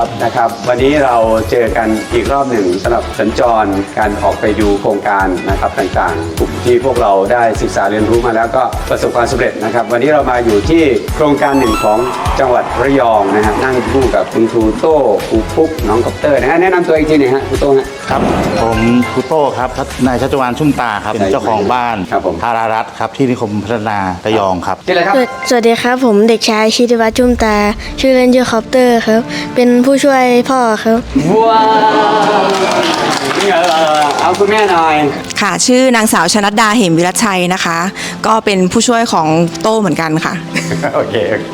ครับนะครับ วันนี้เราเจอกันอีกรอบหนึ่งสำหรับสัญจรการออกไปดูโครงการนะครับต่างๆกลุ่มที่พวกเราได้ศึกษาเรียนรู้มาแล้วก็ประสบความสำเร็จนะครับ วันนี้เรามาอยู่ที่โครงการหนึ่งของจังหวัดระยองนะฮะนั่งคู่กับคุณครูโต้ครูปุ๊กน้องคอปเตอร์นะฮะแนะนำตัวอีกทีหนึงฮะครูโต้ฮะ ครับผมครูโต้ครับนายชัชวานชุ่มตาครับเป็นเป็นเจ้าของบ้านครับผมธารารัตน์ครับที่นิคมพัฒนาระยองครับที่อะไรครับสวัสสวัสดีครับ ผมเด็กชายชิติวัฒน์จุมตา ชื่อเล่นชื่อคอปเตอร์ครับ เป็นผู้ช่วยพ่อครับว้าวเออเอาคุณแม่หน่อยค่ะ ชื่อนางสาวชนัดดาเหมวิรัชชัยนะคะ ก็เป็นผู้ช่วยของโต้เหมือนกันค่ะ โอเคโอเค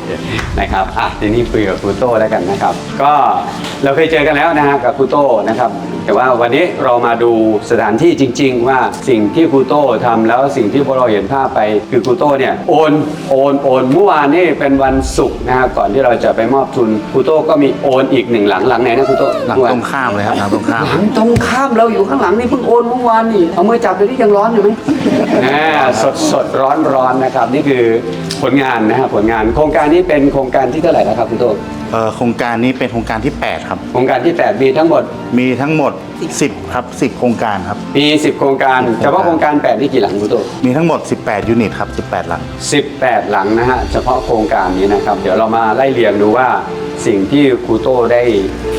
นะครับอะทีนี้คุยกับครูโต้แล้วกันนะครับ ก็เราเคยเจอกันแล้วนะฮะกับครูโต้นะครับ แต่ว่าวันนี้เรามาดูสถานที่จริง ๆ ว่าสิ่งที่ครูโต้ทำแล้วสิ่งที่พวกเราเห็นภาพไป คือครูโต้เนี่ยโอนโอนโอนเมื่อวานนี่เป็นวันศุกร์นะฮะก่อนที่เราจะไปมอบทุนครูโต้ก็มีโอนอีกหนึ่งหลังหลังไหนนะครูโต้หลังตรงข้ามเลยครับหลังตรงข้ามหลังตรงข้ามเราอยู่ข้างหลังนี่เพิ่งโอนเมื่อวานนี่เอามือจับเลยที่ยังร้อนอยู่ไหมอ่าสดสดร้อนร้อนนะครับนี่คือผลงานนะครับผลงาน โครงการนี้เป็นโครงการที่เท่าไหร่แล้วครับคุณโต้เอ่อโครงการนี้เป็นโครงการที่ 8 ครับ โครงการที่ 8 มีทั้งหมดมีทั้งหมด 10 ครับ 10 โครงการครับ มี 10 โครงการเฉพาะโครงการ 8 นี่กี่หลังคุณโต้มีทั้งหมด 18 ยูนิตครับ 18 หลัง 18 หลังนะฮะ เฉพาะโครงการนี้นะครับ เดี๋ยวเรามาไล่เรียงดูว่า สิ่งที่ครูโต้ได้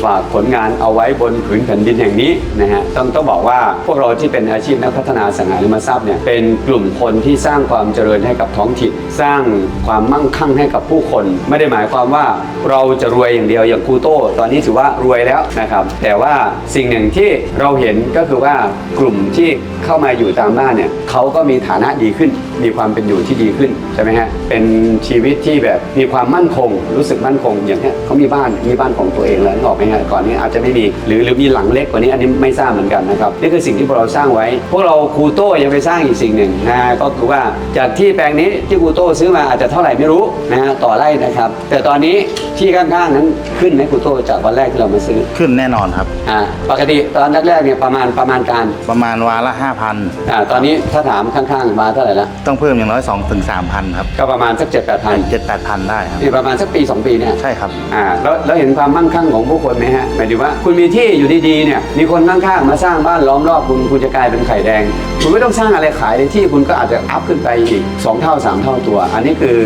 ฝากผลงานเอาไว้บนผืนแผ่นดินแห่งนี้นะฮะต้องต้องบอกว่าพวกเราที่เป็นอาชีพนักพัฒนาสังหาริมทรัพย์เนี่ยเป็นกลุ่มคนที่สร้างความเจริญให้กับท้องถิ่นสร้างความมั่งคั่งให้กับผู้คน ไม่ได้หมายความว่าเราจะรวยอย่างเดียวอย่างครูโต้ตอนนี้ถือว่ารวยแล้วนะครับ แต่ว่าสิ่งหนึ่งที่เราเห็นก็คือว่ากลุ่มที่เข้ามาอยู่ตามบ้านเนี่ยเขาก็มีฐานะดีขึ้น มีความเป็นอยู่ที่ดีขึ้นใช่ไหมฮะเป็นชีวิตที่แบบมีความมั่นคง รู้สึกมั่นคงอย่างเนี้ยเขามีบ้านมีบ้านของตัวเองแล้วนึกออกไหมฮะก่อนนี้อาจจะไม่มีหรือหรือมีหลังเล็กกว่านี้อันนี้ไม่ทราบเหมือนกันนะครับนี่คือสิ่งที่พวกเราสร้างไว้ พวกเราครูโต้ยังไปสร้างอีกสิ่งหนึ่งนะฮะก็คือว่าจากที่แปลงนี้ที่ครูโต้ซื้อมาอาจจะเท่าไหร่ไม่รู้นะฮะต่อไร่นะครับ แต่ตอนนี้ที่ข้างๆนั้นขึ้นไหมครูโต้จากวันแรกที่เรามาซื้อขึ้นแน่นอนครับอ่าปกติตอนแรกๆเนี่ยประมาณประมาณการประมาณวาละอ่าตอนนี้ถ้าถามข้างๆมาเท่าไหร่ละ5,000ต้องเพิ่มอย่างน้อย2ถึง3,000ครับก็ประมาณสักเจ็ดแปดพัน7 8,000ได้ครับนี่ประมาณสักปีสองปีเนี่ยใช่ครับอ่าแล้วแล้วเห็นความมั่งคั่งของผู้คนไหมฮะหมายถึงว่าคุณมีที่อยู่ดีๆเนี่ยมีคนข้างๆมาสร้างบ้านล้อมรอบคุณคุณจะกลายเป็นไข่แดง คุณไม่ต้องสร้างอะไรขายในที่คุณก็อาจจะอัพขึ้นไปอีก2เท่า3เท่าตัว อันนี้คือ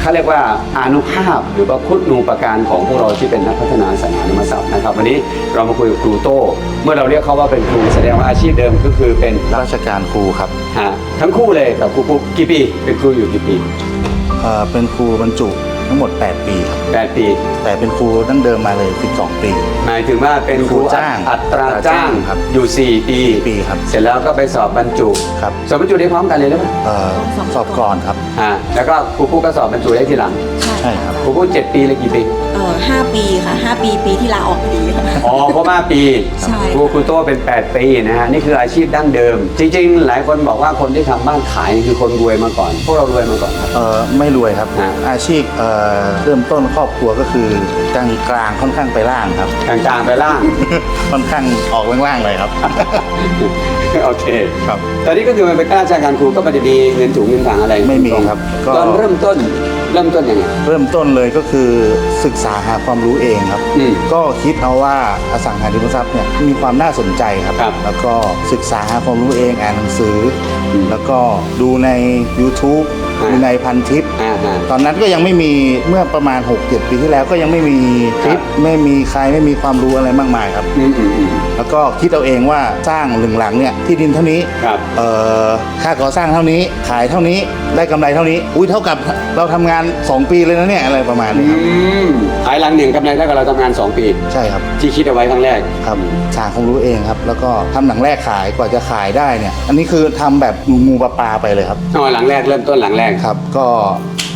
เขาเรียกว่าอานุภาพหรือว่าคุณูปการของพวกเราที่เป็นนักพัฒนาสังหาริมทรัพย์นะครับวันนี้เรามาคุยกับครูโต้เมื่อเราเรียกเขาว่าเป็นครูแสดงว่าอาชีพเดิมก็คือเป็นราชการครูครับฮะทั้งคู่เลยกับครูปุ๊กกี่ปีเป็นครูอยู่กี่ปี เอ่อเป็นครูบรรจุ ทั้งหมด 8 ปีครับแปดปี แต่เป็นครูตั้งเดิมมาเลย 12 ปี หมายถึงว่าเป็นครูครูจ้างอัตราจ้างครับอยู่ 4 ปี ปีครับ เสร็จแล้วก็ไปสอบ บรรจุ ครับ สอบบรรจุได้พร้อมกันเลยหรือเปล่าเอ่อสอบก่อนครับ อ่าแล้วก็ครูปุ๊กก็สอบบรรจุได้ทีหลังใช่ครับ ครูปุ๊กเจ็ดปีเลยกี่ปีเอ่อห้าปีค่ะห้าปีปีที่ลาออกพอดีค่ะ อ๋อเพราะว่าปีใช่ ครูครูโต้เป็น 8 ปีนะฮะนี่คืออาชีพดั้งเดิม จริง ๆ หลายคนบอกว่าคนที่ทำบ้านขายนี่คือคนรวยมาก่อน พวกเรารวยมาก่อนครับ เอ่อไม่รวยครับฮะอาชีพเอ่อเริ่มต้นครอบครัวก็คือกลางกลางๆค่อนข้างไปล่างครับ กลางๆไปล่าง ค่อนข้างออกล่างๆเลยครับ โอเคครับตอนนี้ก็คือมันเป็นข้าราชการครูก็ไม่ได้มีเงินถุงเงินถังอะไรไม่มีครับก็ ตอนเริ่มต้นเริ่มต้นยังไง เริ่มต้นเลยก็คือศึกษาหาความรู้เองครับ อืมก็คิดเอาว่าอสังหาริมทรัพย์เนี่ยมีความน่าสนใจครับ ครับแล้วก็ศึกษาหาความรู้เองอ่านหนังสืออมแล้วก็ดูใน YouTube อ่า ดูในพันทิป อ่าฮะ ตอนนั้นก็ยังไม่มีเมื่อประมาณ 6-7 ปีที่แล้วก็ยังไม่มีคลิป ครับ ไม่มีใครไม่มีความรู้อะไรมากมายครับ อืมอืมอืม แล้วก็คิดเอาเองว่าสร้างหนึ่งหลังเนี่ยที่ดินเท่านี้ครับ เอ่อค่าก่อสร้างเท่านี้ขายเท่านี้ได้กำไรเท่านี้ อุ้ยเท่ากับเราทำงาน 2 ปีเลยนะเนี่ยอะไรประมาณนี้ครับอืมขายหลังหนึ่งกำไรเท่ากับเราทำงาน 2 ปี ใช่ครับ ที่คิดเอาไว้ครั้งแรก ครับสร้างความรู้เองครับ แล้วก็ทำหลังแรกขายกว่าจะขายได้เนี่ย อันนี้คือทำแบบงูงูปลาปลาไปเลยครับอ๋อหลังแรกเริ่มต้นหลังแรก ครับ ก็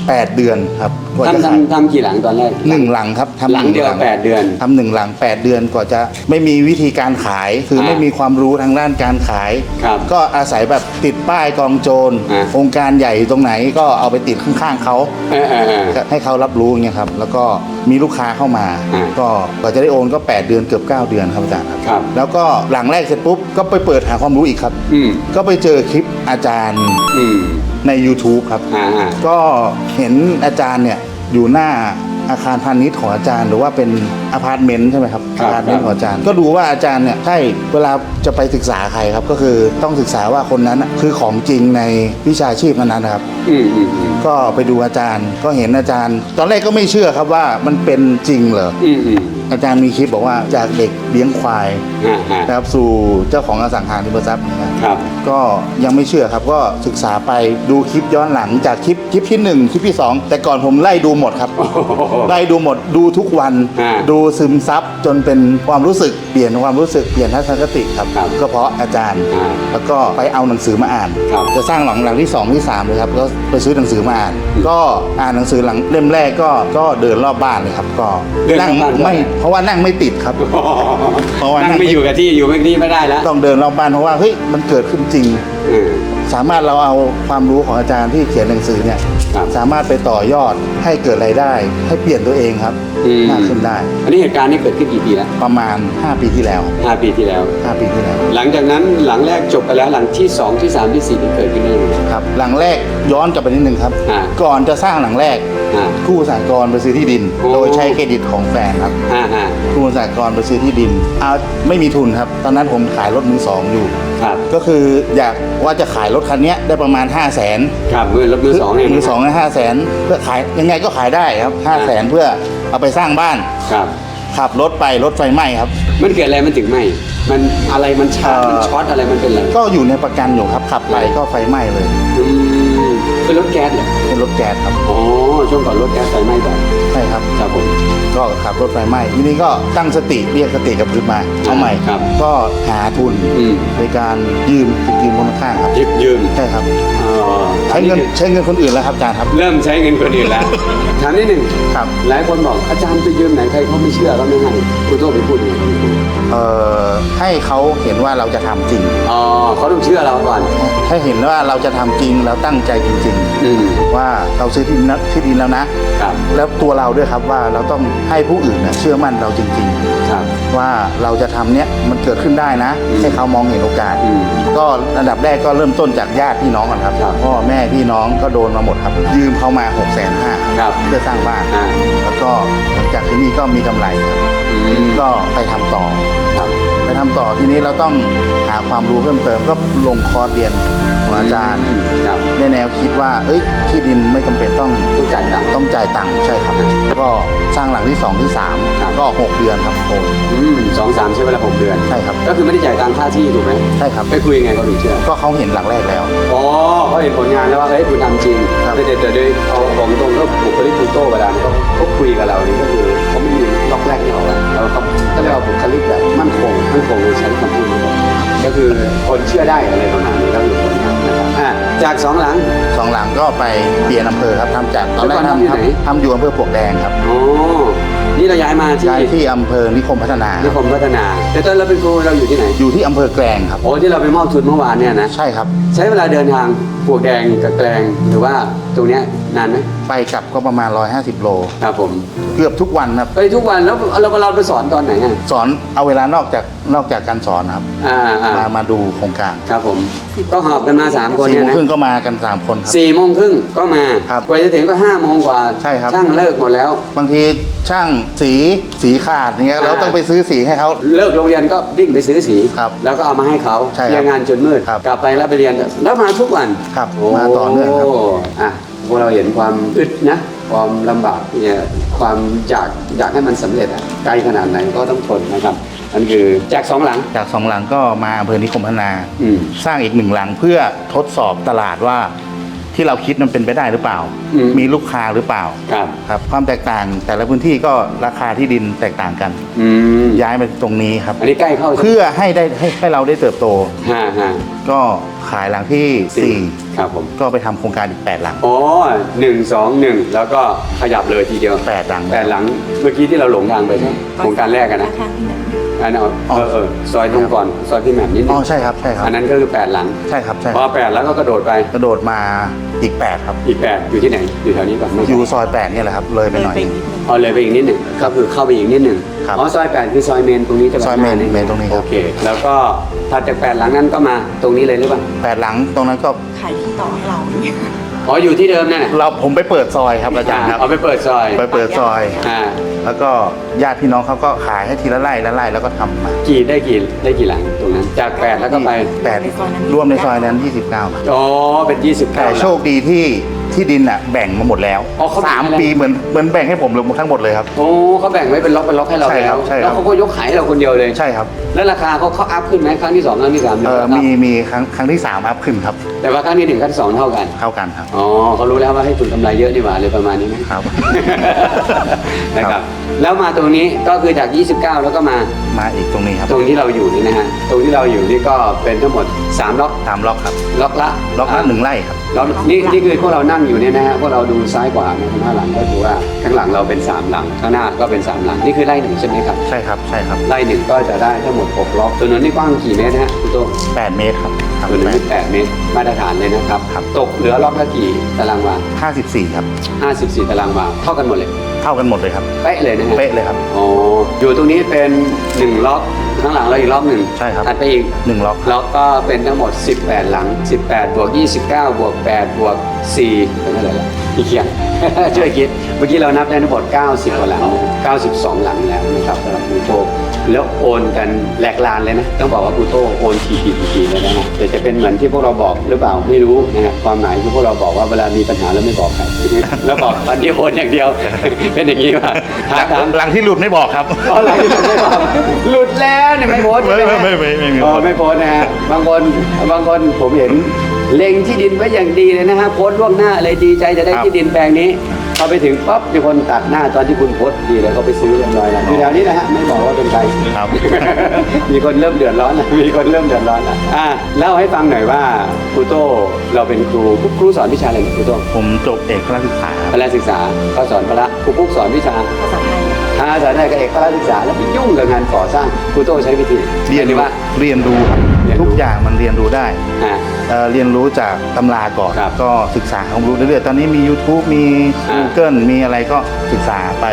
8 เดือนครับกว่าจะทำขายทำทำกี่หลังตอนแรกหนึ่งหลังครับทำหลังเดียวนึ่แปดเดือน ทำหนึ่งหลัง 8 เดือนกว่าจะไม่มีวิธีการขาย คือไม่มีความรู้ทางด้านการขาย ครับก็อาศัยแบบติดป้ายกองโจรอ่า องค์การใหญ่ตรงไหนก็เอาไปติดข้างๆเขา เออเออเออ ให้เขารับรู้เงี้ยครับ แล้วก็มีลูกค้าเข้ามา อ่าก็กว่าจะได้โอนก็ 8 เดือนเกือบ 9 เดือนครับอาจารย์ครับ ครับ แล้วก็หลังแรกเสร็จปุ๊บก็ไปเปิดหาความรู้อีกครับ อืมก็ไปเจอคลิปอาจารย์ อืม ใน YouTube ครับอ่าอ่าก็เห็นอาจารย์เนี่ยอยู่หน้าอาคารพาณิชย์ของอาจารย์ หรือว่าเป็น อพาร์ตเมนต์ใช่ไหมครับครัอาบคารพาณิชย์ของอาจารย์ ก็ดูว่าอาจารย์เนี่ยใช่เวลาจะไปศึกษาใครครับ ก็คือต้องศึกษาว่าคนนั้นน่ะคือของจริงในวิชาชีพนั้นๆนะครับ อืมอืมอืมก็ไปดูอาจารย์ก็เห็นอาจารย์ ตอนแรกก็ไม่เชื่อครับว่ามันเป็นจริงเหรออืมอืมอาจารย์มีคลิปบอกว่าจากเด็กเลี้ยงควายฮะฮะนะครับสู่เจ้าของอสังหาริมทรัพย์นะครับ ครับก็ยังไม่เชื่อครับก็ศึกษาไปดูคลิปย้อนหลังจากคลิปคลิปที่หนึ่งคลิปที่สองแต่ก่อนผมไล่ดูหมดครับ โอ้โห ไล่ดูหมดดูทุกวัน อ่าดูซึมซับจนเป็นความรู้สึกเปลี่ยนความรู้สึกเปลี่ยนทัศนคติครับครับก็เพราะอาจารย์ อ่า แล้วก็ไปเอาหนังสือมาอ่าน ครับ จะสร้างหลังหลังที่สองที่สามเลยครับ ก็ไปซื้อหนังสือมาอ่าน ก็อ่านหนังสือหลังเล่มแรกก็ก็เดินรอบบ้านเลยครับ ก็เดินรนั่องบบ้านด้วย ไม่ เพราะว่านั่งไม่ติดครับ เพราะว่านั่นั่งงไม่อยู่กับที่อยู่ไม่ที่ไม่ได้แล้วต้องเดินรอบบ้านเพราะว่าเฮ้ยมันเกิดขึ้นจริงอืมสามารถเราเอาความรู้ของอาจารย์ที่เขียนหนังสือเนี่ย ครับสามารถไปต่อยอดให้เกิดรายได้ ให้เปลี่ยนตัวเองครับอืม มากขึ้นได้ อันนี้เหตุการณ์นี้เกิดขึ้นกี่ปีแล้วประมาณ 5 ปีที่แล้วห้าปีที่แล้ว5ปีที่แล้วหลังจากนั้นหลังแรกจบไปแล้วหลังที่สองที่สามที่สี่นี่เกิดขึ้นได้ยังไง ครับ หลังแรกย้อนกลับไปนิดนึงครับ อ่า ก่อนจะสร้างหลังแรกอ่า กู้สหกรณ์ไปซื้อที่ดิน โอ้ โดยใช้เครดิตของแฟนครับอ่าอ่ากู้สหกรณ์ไปซื้อที่ดินเอาไม่มีทุนครับ ตอนนั้นผมขายรถมือสองอยู่ ครับก็คืออยากว่าจะขายรถคันเนี้ยได้ประมาณ 5 0 0แสนครับมือรถมือสองเนี่ยมือสองห้าแสนเพื่อขายยังไงก็ขายได้ครับห้าแสนเพื่อเอาไปสร้างบ้าน ครับขับรถไปรถไฟไหม้ครับ มันเกิดอะไรมันถึงไหมมันอะไรมันชาร์จเอ่อมันช็อตอะไรมันเป็นอะไรก็อยู่ในประกันอยู่ครับขับไปก็ไฟไหม้เลย อืม เป็นรถแก๊สเหรอเป็นรถแก๊สครับอ๋อช่วงก่อนรถแก๊สไฟไหม้ก่อนใช่ครับ ครับผม ก็ขับรถไฟไหม้ทีนี้ก็ตั้งสติเรียกสติกับพื้นมาเอาใหม่ครับก็หาทุนอืม ในการยืมยืมคนข้างๆครับยืมยืมใช่ครับเอ่อใช้เงินใช้เงินคนอื่นแล้วครับอาจารย์ครับเริ่มใช้เงินคนอื่นแล้ว ถามนิดหนึ่งครับหลายคนบอกอาจารย์ไปยืมไหนใครเขาไม่เชื่อเขาไม่ให้คุณโต้ไปพูดยังไงเอ่อให้เขาเห็นว่าเราจะทำจริง อ๋อเขาต้องเชื่อเราก่อน ให้เห็นว่าเราจะทำจริงแล้วตั้งใจจริงอืมๆว่าเราซื้อที่ดินนะที่ดินแล้วนะครับแล้วตัวเราด้วยครับว่าเราต้องให้ผู้อื่นนะเชื่อมั่นเราจริงครับๆว่าเราจะทำเนี้ยมันเกิดขึ้นได้นะอืมให้เขามองเห็นโอกาสอืมก็อันดับแรกก็เริ่มต้นจากญาติพี่น้องก่อนครับครับพ่อแม่พี่น้องก็โดนมาหมดครับ ยืมเขามา6กแสนห้าครับเพื่อสร้างบ้านอ่าแล้วก็หลังจากที่นี่ก็มีกำไรครับอืมก็ไปทำต่อครับไปทำต่อทีนี้เราต้องหาความรู้เพิ่มเติมก็ลงคอร์สเรียน ของอาจารย์ครับในแนวคิดว่า เอ้ยที่ดินไม่จำเป็นต้องต้องจ่ายตังค์ต้องจ่ายตังค์ใช่ครับแล้วก็สร้างหลังที่2ที่ครับ3ก็6เดือนครับโอนอืมสองสามใช้เวลาหกเดือน ใช่ครับ ก็คือไม่ได้จ่ายตังค่าที่ถูกไหมใช่ครับ ไปคุยยังไงเขาถึงเชื่อก็เขาเห็นหลังแรกแล้ว อ๋อเขาเห็นผลงานแล้วว่าเฮ้ยคุณทำจริงครับ แต่แต่แต่โดยเอาบอกตรงก็บุคลิกคุณโต้เวลาเขาเขาคุยกับเรานี่ก็คือเขาไม่มีล็อกแรกนี่ออกแล้วแล้วเขาก็เรียกว่าบุคลิกแบบมั่นคงมั่นคงในใช้คำพูดนี้ก็คือคนเชื่อได้อะไรประมาณนี้แล้วอยู่ จากสองหลัง สองหลังก็ไปเปลี่ยนอำเภอครับทำจากตอนแรกแล้วก่อนทำที่ทำไหนทำอยู่อำเภอปลวกแดงครับอ๋อนี่เราย้ายมาที่ย้ายที่อำเภอนิคมพัฒนาคนิรับคมพัฒนา แต่ตอนเราเป็นครูเราอยู่ที่ไหน อยู่ที่อำเภอแกลงครับ โอ้ที่เราไปมอบทุนเมื่อวานเนี่ยนะ ใช่ครับ ใช้เวลาเดินทางปลวกแดงกับแกลงหรือว่าตรงเนี้ยนานไหมไปกลับก็ประมาณ 150 โล ครับผมเกือบทุกวันครับ ไปทุกวันแล้วเราเราไปสอนตอนไหนอะสอนเอาเวลานอกจากนอกจากการสอนนะครับอ่าอ่ามามาดูโครงการครับผมก็หอบกันมาสามคนสี่เนี่ยนะโมงครึ่งก็มากัน 3 คนครับ สี่โมงครึ่งก็มาครับกว่าจะถึงก็ห้าโมงกว่าใช่ครับ ช่างเลิกหมดแล้ว บางทีช่างสีสีขาดอย่างเงี้ยอ่า เราต้องไปซื้อสีให้เขา เลิกโรงเรียนก็วิ่งไปซื้อสี ครับแล้วก็เอามาให้เขาใช่ครับเรียนงานจนมืดครับ กลับไปแล้วไปเรียนแล้วมาทุกวันครับโอ้มาต่อเนื่องครับ อะพวกเราเห็นความอึดนะความลำบากเนี่ยความอยากอยากให้มันสำเร็จอะไกลขนาดไหนก็ต้องทนนะครับนั่นคือแจกสองหลัง จากสองหลังก็มาอำเภอนิคมพัฒนา อืม สร้างอีกหนึ่งหลังเพื่อทดสอบตลาดว่า ที่เราคิดมันเป็นไปได้หรือเปล่า อืม มีลูกค้าหรือเปล่าครับครับ ความแตกต่างแต่ละพื้นที่ก็ราคาที่ดินแตกต่างกัน อืมย้ายมาตรงนี้ครับ อันนี้ใกล้เข้าใช่ไหมเพื่อให้ได้ให้ให้เราได้เติบโตห้าห้าก็ขายหลังที่ ครับผม4 ก็ไปทำโครงการอีก 8 หลัง อ๋อหนึ่งสองหนึ่งแล้วก็ขยับเลยทีเดียว8หลังแปดหลังเมื่อกี้ที่เราหลงทางไปใช่ไหมโครงการแรกอะนะอันนั้นเอาเออเออซอยตรงก่อนซอยพี่แหม่มนิดนึอ๋องใช่ครับใช่ครับอันนั้นก็คือแปดหลังใช่ครับใช่พคอรับแปดแล้วก็กระโดดไปกระโดดมาอีก8ครับ อีกแปดอยู่ที่ไหนอยู่แถวนี้ก่อนไม่อใช่ ยู่ซอย8เนี่ยแหละครับเลยไปหน่อยเอาเลยไปอีกนิดหนึ่งก็คือเข้าไปอีกนิดหนึ่งครับอ๋อซอยแปดคือซอยเมนตรงนี้จะซอยเมนเมนตรงนี้ครับ โอเค แล้วก็ถัดจากแปดหลังนั้นก็มาตรงนี้เลยหรือเปล่า8หลังตรงนั้นก็ขายที่ต่อให้เราอ๋ ออยู่ที่เดิมนั่นน่ะเราผมไปเปิดซอยครับอาจารย์ครับเอาไปเปิดซอยไปเปิดซอยอ่าแล้วก็ญาติพี่น้องเขาก็ขายให้ทีละไร่ละไร่แล้วก็ทำมากี่ได้กี่ได้กี่หลังตรงนั้น จากแปดแล้วก็ไปแปดรวมในซอยนั้น 29ครับอ๋อเป็น29แต่โชคดีที่ ที่ดินอะแบ่งมาหมดแล้วอ๋อเขาแบ่งสามให้แล้ว ปีเหมือนเหมือนแบ่งให้ผมเลยทั้งหมดเลยครับ โอ้เขาแบ่งไว้เป็นล็อกเป็นล็อกให้เราใช่คแล้รัวบใช่ครับ แล้วเขาก็ยกขายให้เราคนเดียวเลย ใช่ครับแล้วราคาเขาเขาอัพขึ้นไหมครั้งที่สองครั้งที่สามเออหรืมีว่ามีครั้งครั้งที่สามอัพขึ้นครับแต่ว่าครั้งที่หนึ่งครั้งที่สองเท่ากัน เท่ากันครับอ๋อเขารู้แล้วว่าให้ทุนกำไรเยอะนี่หว่าเลยประมาณนี้ไหม ครับ นะครับ แล้วมาตรงนี้ก็คือจาก 29 แล้วก็มามาอีกตรงนี้ครับตรงที่เราอยู่นี่นะฮะ ตรงที่เราอยู่นี่ก็เป็นทั้งหมด 3 ล็อก ตามล็อกครับล็อกละล็อกละหนึ่งไร่ครับ ล็อกนี่นี่คือพวกเรานั่งอยู่เนี่ยนะฮะพวกเราดูซ้ายขวานะข้างหน้าหลังก็คือว่าข้างหลังเราเป็น 3 หลัง ข้างหน้าก็เป็น 3 หลัง นี่คือไร่หนึ่งใช่ไหมครับ ใช่ครับ ใช่ครับไร่หนึ่งก็จะได้ทั้งหมด6ล็อกตัวนั้นนี่กว้างกี่เมตรนะฮะคุณโต8เมตรครับครับตัวนั้นแปดนี่8เมตรมาตรฐานเลยนะครับครับ ตกเหลือล็อกละกี่ตารางวาห้าสิบสี่ครับ 54 ตารางวาเท่ากันหมดเลย เท่ากันหมดเลยครับ เป๊ะเลยนะฮะเป๊ะเลยครับ อ๋อ อยู่ตรงนี้เป็น 1 ล็อก ข้างหลังเราอีกล็อกหนึ่งใช่ครับถัดไปอีกหนึ่งล็อก ล็อกก็เป็นทั้งหมด 18 หลัง 18 บวก 29 บวก 8 บวก4เป็นเท่าไหร่ละพี่เคียง ช่วยคิด เมื่อกี้เรานับได้ทั้งหมด 90 กว่าหลัง 92 หลังแล้วนะครับสำหรับปูโตแล้วโอนกันแหลกลานเลยนะ ต้องบอกว่าปูโตโอนทีทีทีเลยนะฮะแต่จะเป็นเหมือนที่พวกเราบอกหรือเปล่าไม่รู้นะฮะความหมายคือพวกเราบอกว่าเวลามีปัญหาแล้วไม่บอกใครแล้วบอกวันนี้โอนอย่างเดียว เป็นอย่างนี้ป่ะถามถามหลังที่หลุดไม่บอกครับอ๋อหลังที่หลุดไม่บอกหลุดแล้วเนี่ยไม่โพสต์ใช่หไม่ไม่ไม่ไม่ไม่อ๋อไม่โพสต์นะฮะบางคนบางคนผมเห็นเล็งที่ดินไว้อย่างดีเลยนะฮะโพสต์ล่วงหน้าเลยดีใจจะได้ครับที่ดินแปลงนี้พ อไปถึงปั๊บมีคนตัดหน้าตอนที่คุณโพสต์ดีเลยเขาไปซื้อเรียบร้อยแล้วอยู่แถวนี้นะฮะไม่บอกว่าเป็นใคร ครับ มีคนเริ่มเดือดร้อนแล้วมีคนเริ่มเดือดร้อนแล้วอะเล่าให้ฟังหน่อยว่าครูโต้เราเป็นครูครูสอนวิชาอะไรครูโต้ผมจบเอกพระศึกษาพละศึกษาก็สอนพละครูปุ๊กสอนวิชาภาษาไทยทางอาจารย์ได้กับเอกพละศึกษาแล้วไปยุ่งกับงานก่อสร้างครูโต้ใช้วิธีเรียนหรือรู้ว่า เรียนรู้ครับเรียนรู้ทุก อย่างมันเรียนรู้ได้อ่า เอ่อเรียนรู้จากตำราก่อน ครับก็ศึกษาความรู้เรื่อยๆตอนนี้มี YouTube มี อ่า Google มีอะไรก็ศึกษาไป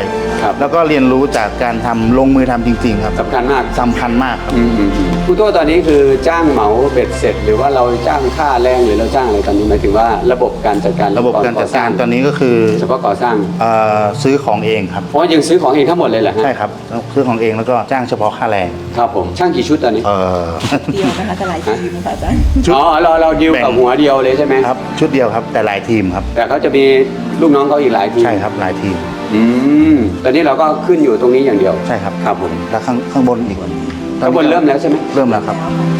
ครับ แล้วก็เรียนรู้จากการทำลงมือทำจริง ๆ ครับสำคัญมากสำคัญมากครับ อืมอืมอืมครูโต้ตอนนี้คือจ้างเหมาเบ็ดเสร็จ หรือว่าเราจ้างค่าแรงหรือเราจ้างอะไรตอนนี้หมายถึงว่าระบบการจัดการระบบการจัดการตอนนี้ก็คือเฉพาะก่อสร้างเอ่อซื้อของเองครับ เพราะยังซื้อของเองทั้งหมดเลยเหรอฮะใช่ครับซื้อของเองแล้วก็จ้างเฉพาะค่าแรง ครับผมช่างกี่ชุดตอนนี้ เอ่อ เดียวนะคะแต่หลายทีมนะคะอาจารย์ชุดอ๋อเราเราดิวแบ่กับงหัวเดียวเลยใช่ไหมครับ ชุดเดียวครับ แต่หลายทีมครับ แต่เขาจะมีลูกน้องเขาอีกหลายทีมใช่ครับหลายทีมอืมตอนนี้เราก็ขึ้นอยู่ตรงนี้อย่างเดียวใช่ครับครับผมแล้วข้างข้างบนอีกข้างบนเริ่มแล้วใช่ไหมเริ่มแล้วครับ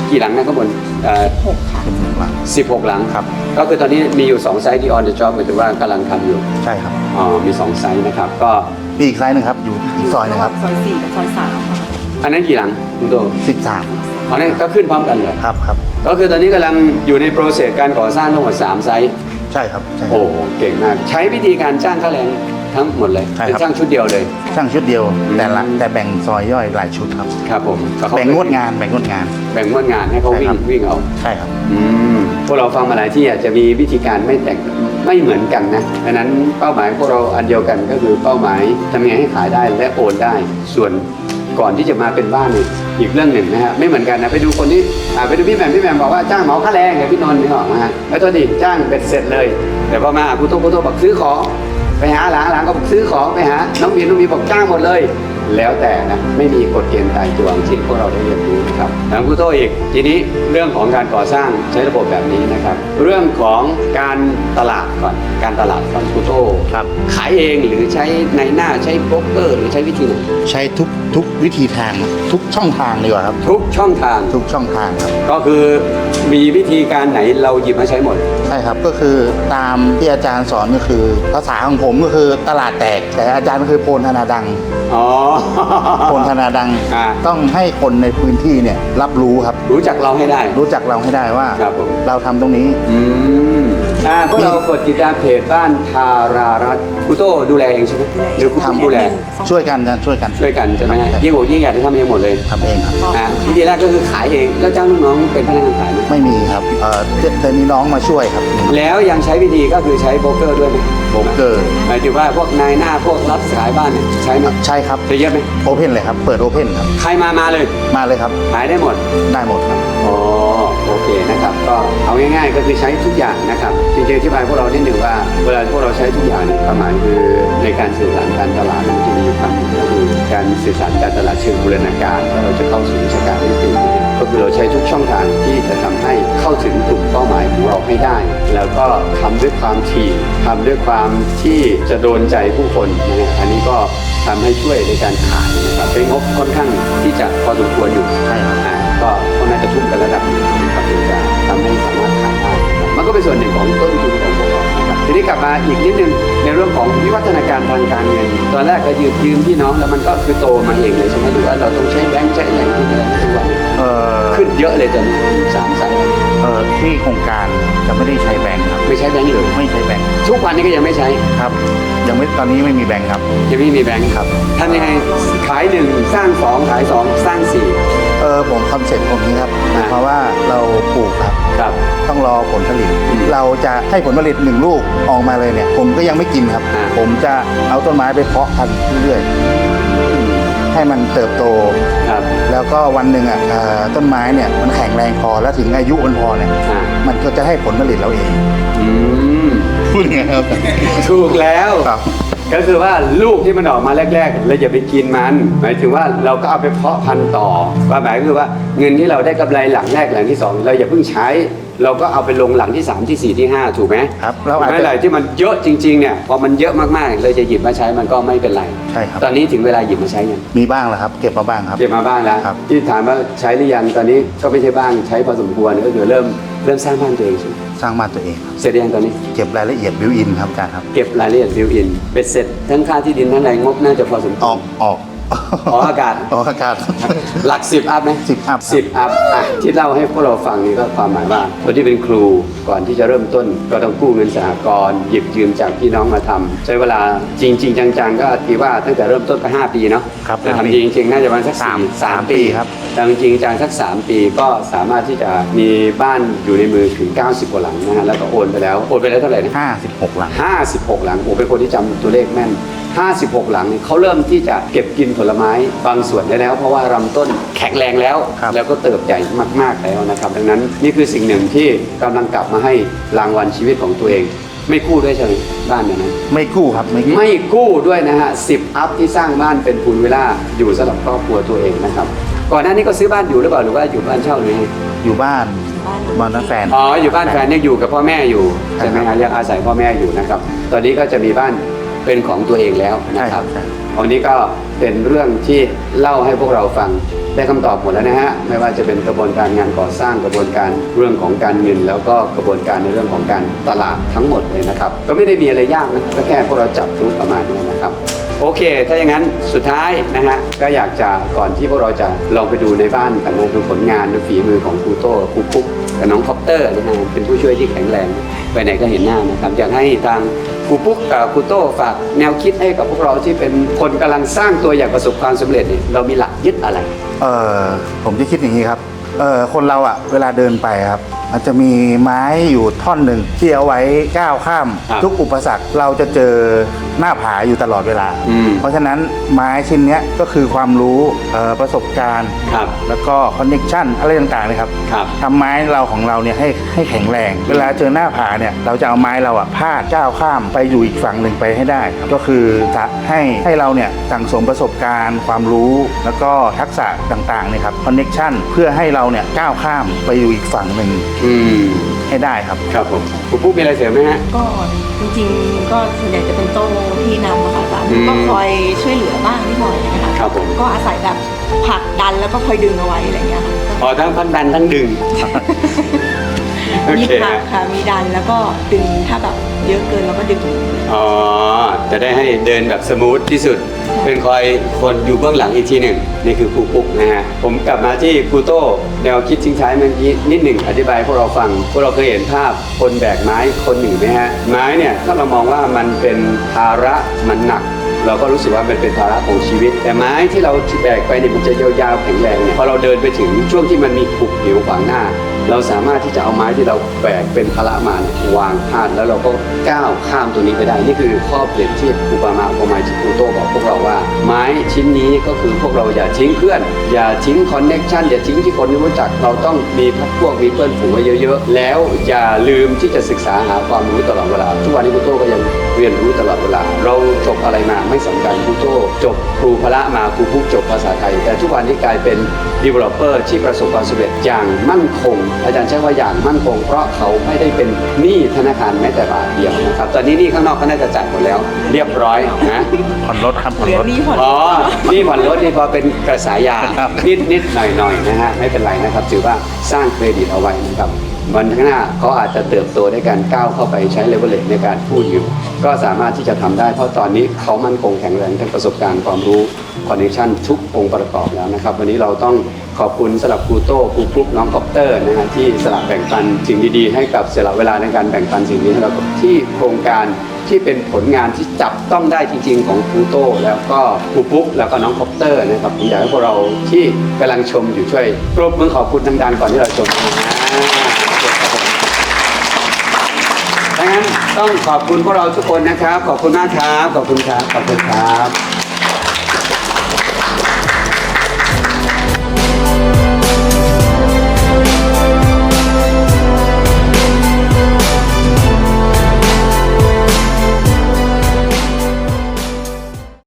กี่หลังนะข้างบนเอ่อหกค่ะเป็นหลัง 16 หลังครับ ก็คือตอนนี้มีอยู่ 2 ไซต์ที่ on the job หมายถึงว่ากำลังทำอยู่ใช่ครับอ๋อมี 2 ไซต์นะครับ ก็มีอีกไซส์หนึ่งครับอยู่อีกซอยหนึงครับซอยสี่กับซอยสามค่ะอันนั้นกี่หลังคุณโต สิบสาม อันนั้นก็ขึ้นพร้อมกันเลยครับครับก็คือตอนนี้กำลังอยู่ในโปรเซสการก่อสร้างทั้งหมด3ไซต์ใช่ครับใช่ครัโอ้บเก่งมาก ใช้วิธีการจ้างค่าแรงทั้งหมดเลยใช่เป็นครับจ้างชุดเดียวเลย ช่างชุดเดียวอืมแต่ละแต่แบ่งซอยย่อยหลายชุดครับ ครับผมก็เขาแบ่งงวดงานแบ่งงวดงาน แบ่งงวดงานให้เขาวิ่งใช่ครับ วิ่งเอาใช่ครับ อืมพวกเราฟังมาหลายที่อาจจะมีวิธีการไม่แตกไม่เหมือนกันนะดังนั้นเป้าหมายพวกเราอันเดียวกันก็คือเป้าหมายทำยังไงให้ขายได้และโอนได้ ส่วนก่อนที่จะมาเป็นบ้านเนี่ย อีกเรื่องหนึ่งนะฮะไม่เหมือนกันนะไปดูคนที่อ่าไปดูพี่แหม่มพี่แหม่มบอกว่าจ้างเหมาค่าแรงไงพี่นนท์นี่ออกมาฮะแล้วตัวนี้จ้างเป็ดเสร็จเลยแต่พอมากูโตกูโตบอกซื้อของไปหาหลานหลางก็บอกซื้อของไปหาน้องมีนน้องมีบอกจ้างหมดเลย แล้วแต่นะไม่มีกฎเกณฑ์ตายตัวที่พวกเราได้เรียนรู้นะครับทางครูโตอีกทีนี้เรื่องของการก่อสร้างใช้ระบบแบบนี้นะครับ เรื่องของการตลาดก่อนการตลาดก่อนครูโตครับขายเองหรือใช้ในหน้าใช้โบรกเกอร์หรือใช้วิธีไหนใช้ทุกทุกวิธีทางทุกช่องทางดีกว่าครับ ทุกช่องทางทุกช่องทางครับ ก็คือมีวิธีการไหนเราหยิบมาใช้หมด ใช่ครับก็คือตามที่อาจารย์สอนก็คือ ภาษาของผมก็คือตลาดแตกแต่อาจารย์ก็คือโพลธนาดังอ๋อโพลธนาดังอ่า ต้องให้คนในพื้นที่เนี่ยรับรู้ครับ รู้จักเราให้ได้ รู้จักเราให้ได้ว่า ครับผม เราทำตรงนี้อืม อ่าพวกเรากดติดตามเพจบ้านทารารัตน์ครูโตดูแลเองใช่ไหมหรือครูทำดูแลช่วยกันนะช่วยกันช่วยกันใช่ไหมครับยิ่งโหยิ่งอยากจะทำเองหมดเลยทำเองครับอ่าวิธีแรกก็คือขายเองแล้วจ้างลูกน้องเป็นพนักงานขายไหมไม่มีครับเอ่อแต่แต่มีน้องมาช่วยครับแล้วยังใช้วิธีก็คือใช้โบรกเกอร์ด้วยไหมโบรกเกอร์หมายถึงว่าพวกนายหน้าพวกรับขายบ้านเนี่ยใช้ไหมใช่ครับใช้เยอะไหมโอเพนเลยครับเปิดโอเพนครับใครมามาเลยมาเลยครับขายได้หมดได้หมดครับอ๋อ โอเคนะครับก็เอาง่ายๆก็คือใช้ทุกอย่างนะครับจริงๆอธิบายพวกเรานิดหนึ่งว่าเวลาพวกเราใช้ทุกอย่างเนี่ยความหมายคือในการสื่อสารการตลาดมันจะมีคำก็คือการสื่อสารการตลาดเชิงบูรณาการแล้วเราจะเข้าสู่วิชาการที่เป็นก็คือเราใช้ทุกช่องทางที่จะทำให้เข้าถึงกลุ่มเป้าหมายของเราให้ได้ แล้วก็ทำด้วยความถี่ทำด้วยความที่จะโดนใจผู้คนนะฮะอันนี้ก็ทำให้ช่วยในการขายนะครับใช้งบค่อนข้างที่จะพอสมควรอยู่ใช่ครับอ่าก็ก็น่าจะทุ่มกันระดับหนึ่ง ที่จะทำให้สามารถขายได้มันก็เป็นส่วนหนึ่งของต้นทุนของพวกเรานะครับทีนี้กลับมาอีกนิดนึงในเรื่องของวิวัฒนาการทางการเงินตอนแรกก็ยืมยืมพี่น้องแล้วมันก็คือโตมาเองเลยใช่ไหมหรือว่าเราต้องใช้แบงค์ใช้อะไรที่อะไรทุกวัน ขึ้นเยอะเลยตอนนี้สามสายเอ่อที่โครงการจะไม่ได้ใช้แบงค์ครับ ไม่ใช้แบงค์เลยไม่ใช้แบงค์ทุกวันนี้ก็ยังไม่ใช้ครับ ยังไม่ตอนนี้ไม่มีแบงค์ครับ ยังไม่มีแบงค์ครับทำยังไงขายหนึ่งสร้างสองขายสองสร้างสี่ เออผมคอนเซ็ปต์ผมนี้ครับอ่า เพราะว่าเราปลูกครับ ครับ ต้องรอผลผลิต อืมเราจะให้ผลผลิตหนึ่งลูกออกมาเลยเนี่ย ผมก็ยังไม่กินครับ อ่า ผมจะเอาต้นไม้ไปเพาะพันธุ์เรื่อยๆให้มันเติบโตครับ แล้วก็วันหนึ่งอะเอ่อต้นไม้เนี่ยมันแข็งแรงพอแล้วถึงอายุมันพอเนี่ยอ่า มันก็จะให้ผลผลิตเราเองอืมพูดยังไงครับถูกแล้ว ครับ ก็คือว่าลูกที่มันออกมาแรกๆเราอย่าไปกินมัน หมายถึงว่าเราก็เอาไปเพาะพันธุ์ต่อความหมายคือว่าเงินที่เราได้กำไรหลังแรกหลังที่สองเราอย่าเพิ่งใช้ เราก็เอาไปลงหลังที่สามที่สี่ที่ห้าถูกไหมครับเราอาจไม่จะไรที่มันเยอะจริงๆเนี่ยพอมันเยอะมากๆเราจะหยิบมาใช้มันก็ไม่เป็นไร ใช่ครับ ตอนนี้ถึงเวลาหยิบมาใช้ยังมีบ้างแล้วครับ เก็บมาบ้างครับ เก็บมาบ้างแล้วครับ ที่ถามว่าใช้หรือยังตอนนี้ก็ไม่ใช่บ้างใช้พอสมควรก็คือเริ่มเริ่มสร้างบ้านตัวเองใช่ไหมสร้างบ้านตัวเองครับเสร็จหรือยังตอนนี้ เก็บรายละเอียดบิวอินครับอาจารย์ครับ เก็บรายละเอียดบิวอินเป็นเสร็จทั้งค่าที่ดินทั้งแรงงบน่าจะพอสมควร ออกออก ออกอากาศออกอากาศ หลักสิบอัพไหม10 up สิบอัพอะที่เล่าให้พวกเราฟังนี่ก็ความหมายว่าคนที่เป็นครูก่อนที่จะเริ่มต้น ก็ต้องกู้เงินสหกรณ์หยิบยืมจากพี่น้องมาทำใช้เวลาจริง ๆ จังๆ ก็ทีว่าตั้งแต่เริ่มต้นก็ 5 ปีเนาะครับแต่ห้าปีทำจริงจริงๆน่าจะประมาณสักสามสี่สามสามปีปีครับ แต่จริงๆจังสัก 3 ปีก็สามารถที่จะมีบ้านอยู่ในมือถึง 90กว่าหลังนะฮะแล้วก็โอนไปแล้วโอนไปแล้วเท่าไหร่นะห้าสิบหกหลัง 56 หลังโอ้เป็นคนที่จำตัวเลขแม่น 56 หลังนี่เขาเริ่มที่จะเก็บกินผลไม้บางส่วนได้แล้ว เพราะว่าลำต้นแข็งแรงแล้ว ครับแล้วก็เติบใหญ่มากๆแล้วนะครับ ดังนั้นนี่คือสิ่งหนึ่งที่กำลังกลับมาให้รางวัลชีวิตของตัวเอง ไม่กู้ด้วยใช่ไหมบ้านเนี่ยนะ ไม่กู้ครับไม่กู้ ไม่กู้ด้วยนะฮะสิบอัพที่สร้างบ้านเป็นพูลวิลล่าอยู่สำหรับครอบครัวตัวเองนะครับ ก่อนหน้านี้ก็ซื้อบ้านอยู่หรือเปล่าหรือว่าอยู่บ้านเช่าหรือยังไงอยู่บ้านบ้านน้าแฟน อ๋ออยู่บ้านแฟนยังอยู่กับพ่อแม่อยู่ใช่ไหมครัฮะบยังอาศัยพ่อแม่อยู่นะครับ ตอนนี้ก็จะมีบ้าน เป็นของตัวเองแล้วนะครับใช่ครับวันนี้ก็เป็นเรื่องที่เล่าให้พวกเราฟังได้คำตอบหมดแล้วนะฮะไม่ว่าจะเป็นกระบวนการงานก่อสร้างกระบวนการเรื่องของการเงิน แล้วก็กระบวนการในเรื่องของการตลาดทั้งหมดเลยนะครับ ก็ไม่ได้มีอะไรยากนะก็แค่พวกเราจับรู้ประมาณนี้นะครับโอเค ถ้าอย่างนั้นสุดท้ายนะฮะก็อยากจะก่อนที่พวกเราจะลองไปดูในบ้านกันนะดูผลงานดูฝีมือของครูโต้ครูปุ๊ก กับน้องคอปเตอร์นะฮะเป็นผู้ช่วยที่แข็งแรง ไปไหนก็เห็นหน้านะครับอยากให้ทางครูปุ๊กกับครูโต้ฝากแนวคิดให้กับพวกเราที่เป็นคนกำลังสร้างตัวอย่างประสบความสำเร็จเนี่ยเรามีหลักยึดอะไร เออผมจะคิดอย่างนี้ครับเออคนเราอะเวลาเดินไปครับ มันจะมีไม้อยู่ท่อนหนึ่งที่เอาไว้ก้าวข้าม ครับทุกอุปสรรคเราจะเจอหน้าผาอยู่ตลอดเวลา อืม เพราะฉะนั้นไม้ชิ้นเนี้ยก็คือความรู้เอ่อประสบการณ์ ครับ แล้วก็คอนเน c ชันอะไรต่างๆเลยครับครับทำไม้เราของเราเนี่ยให้ให้แข็งแรง เวลาเจอหน้าผาเนี่ยเราจะเอาไม้เราอะพาดก้าวข้ามไปอยู่อีกฝั่งหนึ่งไปให้ได้ครับก็คือจะให้ให้เราเนี่ยสั่งสมประสบการณ์ ความรู้ แล้วก็ทักษะต่างๆเนี่ยครับคอนเน c ชันเพื่อให้เราเนี่ยก้าวข้ามไปอยู่อีกฝั่งหนึ่งอืมให้ได้ครับ ครับผมครูปุ๊กมีอะไรเสริมไหมฮะ ก็จริงๆก็ส่วนใหญ่จะเป็นโตที่นำอะค่ะอาจารย์อืมก็คอยช่วยเหลือบ้างนิดหน่อยนะคะครับผม ก็อาศัยแบบผลักดันแล้วก็คอยดึงเอาไว้อะไรอย่างเงี้ยค่ะอ๋อทั้งพันดันทั้งดึงโอ มีเคผลักค่ะ มีดันแล้วก็ดึงถ้าแบบเยอะเกินแล้วก็ดึง อ๋อ จะได้ให้เดินแบบสมูทที่สุด เป็นคอยคนอยู่เบื้องหลังอีกทีหนึ่งนี่คือครูปุ๊กนะฮะ ผมกลับมาที่ครูโต้แนวคิดทิ้งท้ายเมื่อกี้นิดหนึ่งอธิบายให้พวกเราฟัง พวกเราเคยเห็นภาพคนแบกไม้คนหนึ่งไหมฮะ ไม้เนี่ยถ้าเรามองว่ามันเป็นภาระมันหนัก เราก็รู้สึกว่ามันเป็นภาระของชีวิต แต่ไม้ที่เราแบกไปเนี่ยมันจะยาวๆแข็งแรงเนี่ยพอเราเดินไปถึงช่วงที่มันมีขุกหิวขวางหน้า เราสามารถที่จะเอาไม้ที่เราแบกเป็นภาระมาวางพาดแล้วเราก็ก้าวข้ามตัวนี้ไปได้นี่คือข้อเปรียบเทียบอุปมาอุปไมยที่ครูโตบอกพวกเราว่า ไม้ชิ้นนี้ก็คือพวกเราอย่าทิ้งเพื่อน อย่าทิ้งคอนเน็ชันอย่าทิ้งที่คนที่รู้จักเราต้องมีพักพวกมีเพื่อนฝูงไว้เยอะๆ แล้วอย่าลืมที่จะศึกษาหาความรู้ตลอดเวลาทุกวันนี้ครูโตก็ยังเรียนรู้ตลอดเวลา เราจบอะไรมาไม่สำคัญครูโตจบครูพละมาครูพุกจบภาษาไทย แต่ทุกวันนี้กลายเป็น developer ที่ประสบความสำเร็จอย่างมั่นคง อาจารย์ใช้ว่าอย่างมั่นคง เพราะเขาไม่ได้เป็นหนี้ธนาคารแม้แต่บาทเดียวนะครับตอนนี้หนี้ข้างนอกก็น่าจะจ่ายหมดแล้ว เรียบร้อยนะผ่อนรถครับผ่อนเหลือรถหนี้ผ่อนอ๋อหนี่ผ่อนรถนี่พอเป็นกระสายาครับนิดนิดหน่อยหน่อยนะฮะไม่เป็นไรนะครับถือว่าสร้างเครดิตเอาไว้นะครับ วันข้างหน้าเขาอาจจะเติบโตในการก้าวเข้าไปใช้เลเวลเลในการพูดอยู่ ก็สามารถที่จะทำได้ เพราะตอนนี้เขามั่นคงแข็งแรงทั้งประสบการณ์ความรู้คอนเนคชั่นทุกองค์ประกอบแล้วนะครับ วันนี้เราต้องขอบคุณสลับครูโต้ครูกรุ๊ปน้องคอปเตอร์นะฮะที่สลับแบ่งปันสิ่งดีๆ ให้กับเสียละเวลาในการแบ่งปันสิ่งนี้ให้เราที่โครงการที่เป็นผลงานที่จับต้องได้จริง ๆ ของครูโต้แล้วก็ครูปุ๊กแล้วก็น้องคอปเตอร์นะครับผมอยากให้พวกเราที่กำลังชมอยู่ช่วยปรบมือขอบคุณดังๆก่อนที่เราชมนะดังนั้น ต้องขอบคุณพวกเราทุกคนนะครับ ขอบคุณมากครับ ขอบคุณครับ ขอบคุณครับ